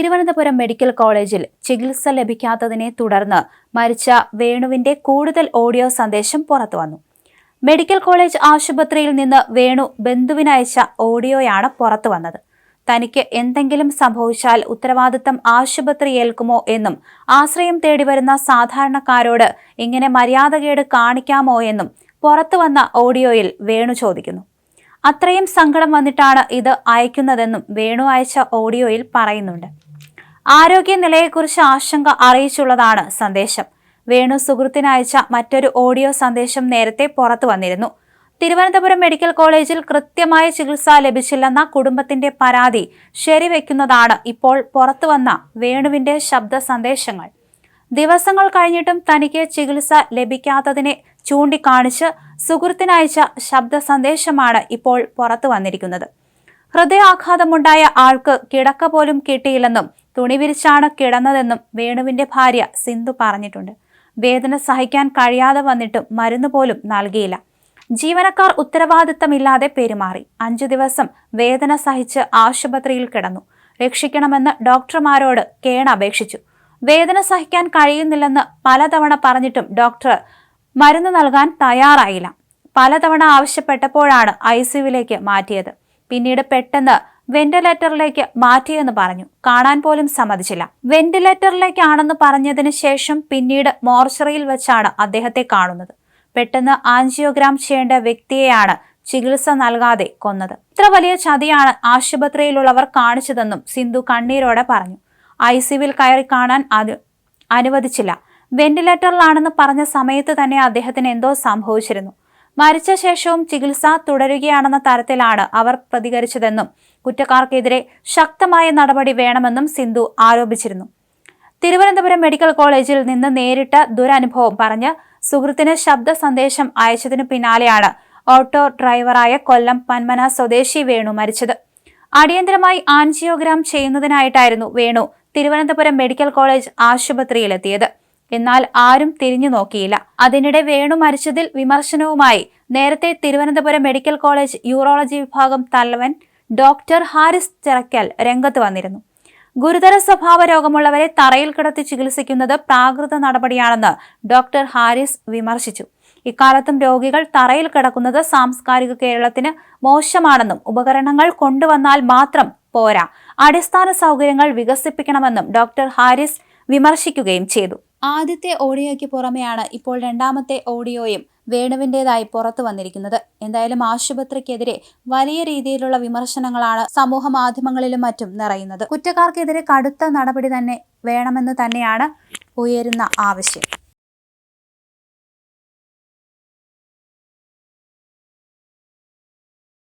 Thiruvananthapuram medical കോളേജിൽ ചികിത്സ ലഭിക്കാത്തതിനെ തുടർന്ന് മരിച്ച വേണുവിന്റെ കൂടുതൽ ഓഡിയോ സന്ദേശം പുറത്തുവന്നു. മെഡിക്കൽ കോളേജ് ആശുപത്രിയിൽ നിന്ന് വേണു ബന്ധുവിനയച്ച ഓഡിയോയാണ് പുറത്തുവന്നത്. തനിക്ക് എന്തെങ്കിലും സംഭവിച്ചാൽ ഉത്തരവാദിത്തം ആശുപത്രി ഏൽക്കുമോ എന്നും ആശ്രയം തേടി വരുന്ന സാധാരണക്കാരോട് ഇങ്ങനെ മര്യാദകേട് കാണിക്കാമോ എന്നും പുറത്തുവന്ന ഓഡിയോയിൽ വേണു ചോദിക്കുന്നു. അത്രയും സങ്കടം വന്നിട്ടാണ് ഇത് അയക്കുന്നതെന്നും വേണു അയച്ച ഓഡിയോയിൽ പറയുന്നുണ്ട്. ആരോഗ്യനിലയെക്കുറിച്ച് ആശങ്ക അറിയിച്ചുള്ളതാണ് സന്ദേശം. വേണു സുഹൃത്തിനയച്ച മറ്റൊരു ഓഡിയോ സന്ദേശം നേരത്തെ പുറത്തു വന്നിരുന്നു. തിരുവനന്തപുരം മെഡിക്കൽ കോളേജിൽ കൃത്യമായ ചികിത്സ ലഭിച്ചില്ലെന്ന കുടുംബത്തിന്റെ പരാതി ശരിവെക്കുന്നതാണ് ഇപ്പോൾ പുറത്തുവന്ന വേണുവിന്റെ ശബ്ദ സന്ദേശങ്ങൾ. ദിവസങ്ങൾ കഴിഞ്ഞിട്ടും തനിക്ക് ചികിത്സ ലഭിക്കാത്തതിനെ ചൂണ്ടിക്കാണിച്ച് സുഹൃത്തിനയച്ച ശബ്ദ സന്ദേശമാണ് ഇപ്പോൾ പുറത്തു വന്നിരിക്കുന്നത്. ഹൃദയാഘാതമുണ്ടായ ആൾക്ക് കിടക്ക പോലും കിട്ടിയില്ലെന്നും തുണി വിരിച്ചാണ് കിടന്നതെന്നും വേണുവിന്റെ ഭാര്യ സിന്ധു പറഞ്ഞിട്ടുണ്ട്. വേദന സഹിക്കാൻ കഴിയാതെ വന്നിട്ടും മരുന്ന് പോലും നൽകിയില്ല. ജീവനക്കാർ ഉത്തരവാദിത്തമില്ലാതെ പെരുമാറി. അഞ്ചു ദിവസം വേദന സഹിച്ച് ആശുപത്രിയിൽ കിടന്നു. രക്ഷിക്കണമെന്ന് ഡോക്ടർമാരോട് കേൺ അപേക്ഷിച്ചു വേദന സഹിക്കാൻ കഴിയുന്നില്ലെന്ന് പലതവണ പറഞ്ഞിട്ടും ഡോക്ടർ മരുന്ന് നൽകാൻ തയ്യാറായില്ല. പലതവണ ആവശ്യപ്പെട്ടപ്പോഴാണ് ഐ സിയുവിലേക്ക് മാറ്റിയത്. പിന്നീട് പെട്ടെന്ന് വെന്റിലേറ്ററിലേക്ക് മാറ്റിയെന്ന് പറഞ്ഞു. കാണാൻ പോലും സമ്മതിച്ചില്ല. വെന്റിലേറ്ററിലേക്കാണെന്ന് പറഞ്ഞതിന് ശേഷം പിന്നീട് മോർച്ചറിയിൽ വെച്ചാണ് അദ്ദേഹത്തെ കാണുന്നത്. പെട്ടെന്ന് ആൻജിയോഗ്രാം ചെയ്യേണ്ട വ്യക്തിയെയാണ് ചികിത്സ നൽകാതെ കൊന്നത്. ഇത്ര വലിയ ചതിയാണ് ആശുപത്രിയിലുള്ളവർ കാണിച്ചതെന്നും സിന്ധു കണ്ണീരോടെ പറഞ്ഞു. ഐ സിയുവിൽ കയറി കാണാൻ അത് അനുവദിച്ചില്ല. വെന്റിലേറ്ററിലാണെന്ന് പറഞ്ഞ സമയത്ത് തന്നെ അദ്ദേഹത്തിന് എന്തോ സംഭവിച്ചിരുന്നു. മരിച്ച ശേഷവും ചികിത്സ തുടരുകയാണെന്ന തരത്തിലാണ് അവർ പ്രതികരിച്ചതെന്നും കുറ്റക്കാർക്കെതിരെ ശക്തമായ നടപടി വേണമെന്നും സിന്ധു ആരോപിച്ചിരുന്നു. തിരുവനന്തപുരം മെഡിക്കൽ കോളേജിൽ നിന്ന് നേരിട്ട ദുരനുഭവം പറഞ്ഞ് സുഹൃത്തിന് ശബ്ദ സന്ദേശം അയച്ചതിനു പിന്നാലെയാണ് ഓട്ടോ ഡ്രൈവറായ കൊല്ലം പന്മന സ്വദേശി വേണു മരിച്ചത്. അടിയന്തരമായി ആൻജിയോഗ്രാം ചെയ്യുന്നതിനായിട്ടായിരുന്നു വേണു തിരുവനന്തപുരം മെഡിക്കൽ കോളേജ് ആശുപത്രിയിലെത്തിയത്. എന്നാൽ ആരും തിരിഞ്ഞു നോക്കിയില്ല. അതിനിടെ വേണു മരിച്ചതിൽ വിമർശനവുമായി നേരത്തെ തിരുവനന്തപുരം മെഡിക്കൽ കോളേജ് യൂറോളജി വിഭാഗം തലവൻ ഡോക്ടർ ഹാരിസ് ചിറക്കൽ രംഗത്ത് വന്നിരുന്നു. ഗുരുതര സ്വഭാവ രോഗമുള്ളവരെ തറയിൽ കിടത്തി ചികിത്സിക്കുന്നത് പ്രാകൃത നടപടിയാണെന്ന് ഡോക്ടർ ഹാരിസ് വിമർശിച്ചു. ഇക്കാലത്തും രോഗികൾ തറയിൽ കിടക്കുന്നത് സാംസ്കാരിക കേരളത്തിന് മോശമാണെന്നും ഉപകരണങ്ങൾ കൊണ്ടുവന്നാൽ മാത്രം പോരാ. അടിസ്ഥാന സൗകര്യങ്ങൾ വികസിപ്പിക്കണമെന്നും ഡോക്ടർ ഹാരിസ് വിമർശിക്കുകയും ചെയ്തു. ആദ്യത്തെ ഓഡിയോയ്ക്ക് പുറമെയാണ് ഇപ്പോൾ രണ്ടാമത്തെ ഓഡിയോയും വേണുവിന്റെതായി പുറത്തു വന്നിരിക്കുന്നത്. എന്തായാലും ആശുപത്രിക്കെതിരെ വലിയ രീതിയിലുള്ള വിമർശനങ്ങളാണ് സമൂഹ മാധ്യമങ്ങളിലും മറ്റും നിറയുന്നത്. കുറ്റക്കാർക്കെതിരെ കടുത്ത നടപടി തന്നെ വേണമെന്ന് തന്നെയാണ് ഉയരുന്ന ആവശ്യം.